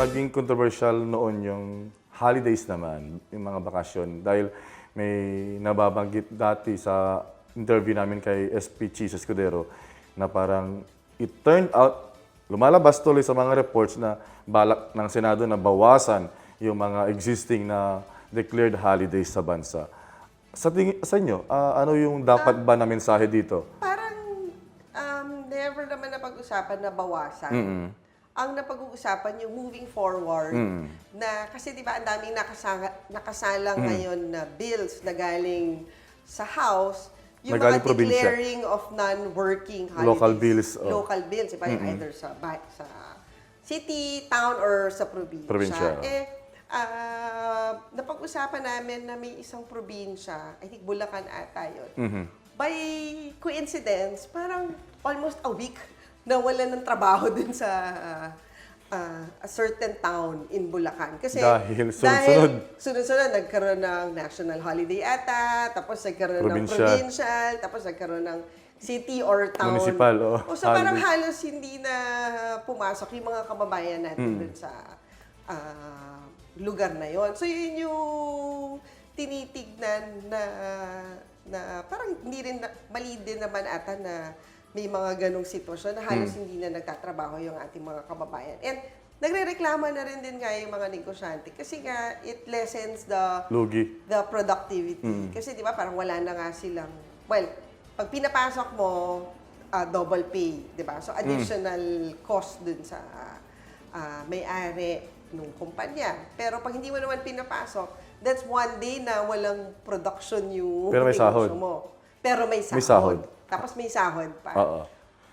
naging controversial noon yung holidays naman, yung mga bakasyon. Dahil may nababanggit dati sa interview namin kay SP Cheese Escudero na parang it turned out, lumalabas tuloy sa mga reports na balak ng Senado na bawasan yung mga existing na declared holidays sa bansa. Sa, tingin, sa inyo, ah, ano yung dapat ba na mensahe dito? Parang um, never naman napag-usapan na bawasan. Ang napag-uusapan yung moving forward na kasi 'di ba ang daming nakasala, nakasalang ngayon na bills na galing sa house yung Na galing mga probinsya. declaring of non-working holidays. Local bills, oh. Local bills, iba either sa sa city, town or sa probinsya. Probinsya, oh. Eh ah, napag-usapan namin na may isang probinsya, I think Bulacan ata yun. Mm-hmm. By coincidence, parang almost a week na wala ng trabaho dun sa ah, a certain town in Bulacan. Kasi Dahil sunod-sunod. sunod-sunod, nagkaroon ng national holiday ata, tapos nagkaroon ng Provincial. provincial, tapos nagkaroon ng city or town. Municipal, oh, O, so parang halos hindi na pumasok yung mga kababayan natin Hmm. dun sa ah, lugar na yon. So yun yung tinitignan na na parang hindi rin na- mali din naman ata na may mga ganong sitwasyon na halos Hmm. hindi na nagtatrabaho yung ating mga kababayan. And nagrereklama na rin din nga yung mga negosyante kasi nga it lessens the Lugi. the productivity. Kasi di ba parang wala na nga silang, well, pag pinapasok mo, ah, double pay, di ba? So additional cost dun sa ah, may-ari ng kumpanya. Pero pag hindi mo naman pinapasok, that's one day na walang production yung Pero may sahod. mo. Pero may sahod. May sahod. Tapos may sahod pa. Oo.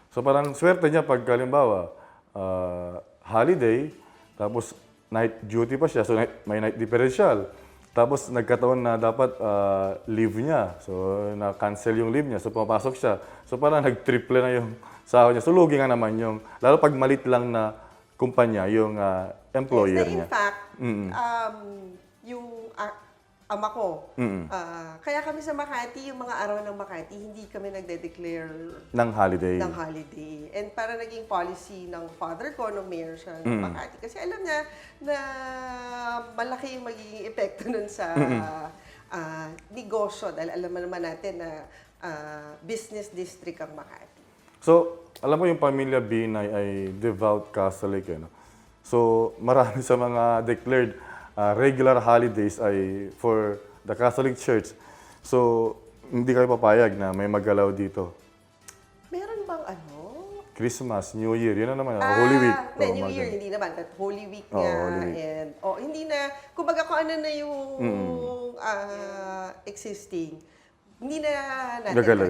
So parang swerte niya pag halimbawa, ah, holiday, tapos night duty pa siya, so night, may night differential. Tapos nagkataon na dapat ah, leave niya. So na-cancel yung leave niya. So pumapasok siya. So parang nag-triple na yung sahod niya. So lugi nga naman yung, lalo pag malit lang na kumpanya, yung ah, employer Yes, na in niya. fact, um, yung ah, ama ko, ah, kaya kami sa Makati, yung mga araw ng Makati, hindi kami nagde-declare Ng holiday. ng holiday. And para naging policy ng father ko nung mayor siya ng Makati. Kasi alam niya na malaki yung magiging epekto nun sa ah, negosyo. Dahil alam mo naman natin na ah, business district ang Makati. So, alam mo yung pamilya Binay ay devout Catholic. Eh, no? So, marami sa mga declared uh, regular holidays ay for the Catholic Church. So, hindi kayo papayag na may magalaw dito. Meron bang ano? Christmas, New Year, yun na naman. uh, Holy Week. Ah, hindi, Oh, New Year, ganun. hindi naman. That Holy Week Oo, nga. Holy Week. And, oh, hindi na, kumbaga kung ano na yung ah, existing, hindi na natin gagalaw.